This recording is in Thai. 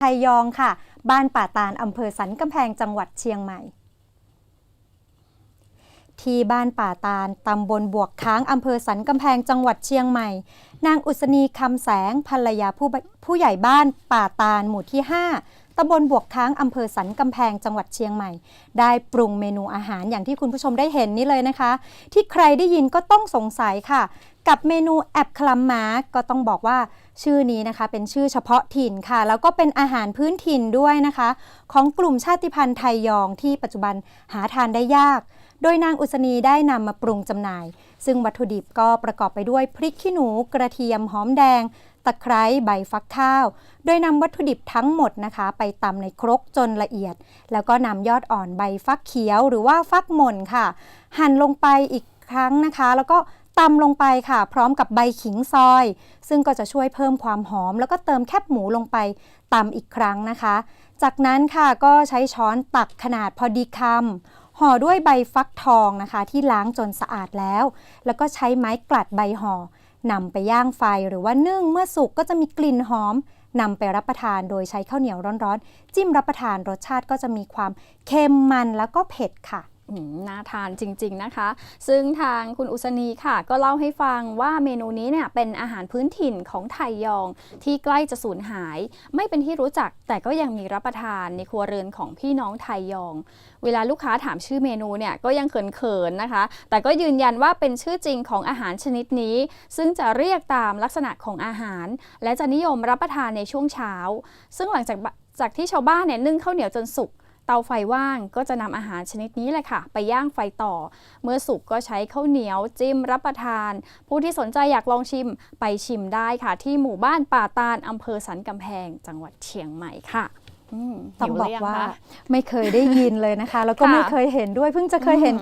ไทยองค่ะ บ้านป่าตาลอำเภอสันกำแพงจังหวัดเชียงใหม่ ที่บ้านป่าตาลตำบลบวกค้างอำเภอสันกำแพงจังหวัดเชียงใหม่ นางอุศนีคำแสงภรรยาผู้ผู้ใหญ่บ้านป่าตาลหมู่ที่ 5ตำบลบวกค้างอำเภอสันกำแพงจังหวัดเชียงใหม่ ได้ปรุงเมนูอาหารอย่างที่คุณผู้ชมได้เห็นนี่เลยนะคะ ที่ใครได้ยินก็ต้องสงสัยค่ะ กับเมนูแอบคลัมมาก็ต้องบอกว่า ชื่อนี้นะคะเป็นชื่อเฉพาะถิ่นค่ะ แล้วก็เป็นอาหารพื้นถิ่นด้วยนะคะ ของกลุ่มชาติพันธุ์ไทยยองที่ปัจจุบันหาทานได้ยาก โดยนางอุศนีได้นำมาปรุงจำหน่าย ซึ่งวัตถุดิบก็ประกอบไปด้วยพริกขี้หนูกระเทียมหอมแดง ตะไคร้ใบฟักข้าว โดยนำวัตถุดิบทั้งหมดนะคะ ไปตำในครกจนละเอียด แล้วก็นำยอดอ่อนใบฟักเขียวหรือว่าฟักหม่นค่ะ หั่นลงไปอีกครั้งนะคะ แล้วก็ ตำลงไปค่ะ พร้อมกับใบขิงซอย ซึ่งก็จะช่วยเพิ่มความหอม แล้วก็เติมแคบหมูลงไปตำอีกครั้งนะคะ จากนั้นค่ะก็ใช้ช้อนตักขนาดพอดีคำห่อด้วยใบฟักทองนะคะ ที่ล้างจนสะอาดแล้ว แล้วก็ใช้ไม้กลัดใบห่อนำไปย่างไฟหรือว่านึ่งเมื่อสุกก็จะมีกลิ่นหอมนำไปรับประทานโดยใช้ข้าวเหนียวร้อนๆ จิ้มรับประทานรสชาติก็จะมีความเค็มมันแล้วก็เผ็ดค่ะ น่าทานจริง ๆนะคะ ซึ่งทางคุณอุศนีค่ะ ก็เล่าให้ฟังว่าเมนูนี้เนี่ยเป็นอาหารพื้นถิ่นของไทยยอง ที่ใกล้จะสูญหาย ไม่เป็นที่รู้จัก แต่ก็ยังมีรับประทานในครัวเรือนของพี่น้องไทยยอง เวลาลูกค้าถามชื่อเมนูเนี่ยก็ยังเขินๆนะคะ แต่ก็ยืนยันว่าเป็นชื่อจริงของอาหารชนิดนี้ ซึ่งจะเรียกตามลักษณะของอาหาร และจะนิยมรับประทานในช่วงเช้า ซึ่งหลังจากจากที่ชาวบ้านเนี่ยนึ่งข้าวเหนียวจนสุก เตาไฟว่างก็จะนำอาหารชนิดนี้แหละค่ะ ไปย่างไฟต่อ เมื่อสุกก็ใช้ข้าวเหนียวจิ้มรับประทาน ผู้ที่สนใจอยากลองชิมไปชิมได้ค่ะ ที่หมู่บ้านป่าตาลอำเภอสันกำแพง จังหวัดเชียงใหม่ค่ะมต้องหิบอหรืกยังว่าคะไม่เคยได้ยินเลยนะคะ แล้วก็ค่ะไม่เคยเห็นด้วยเพิ่งจะเคยเห็น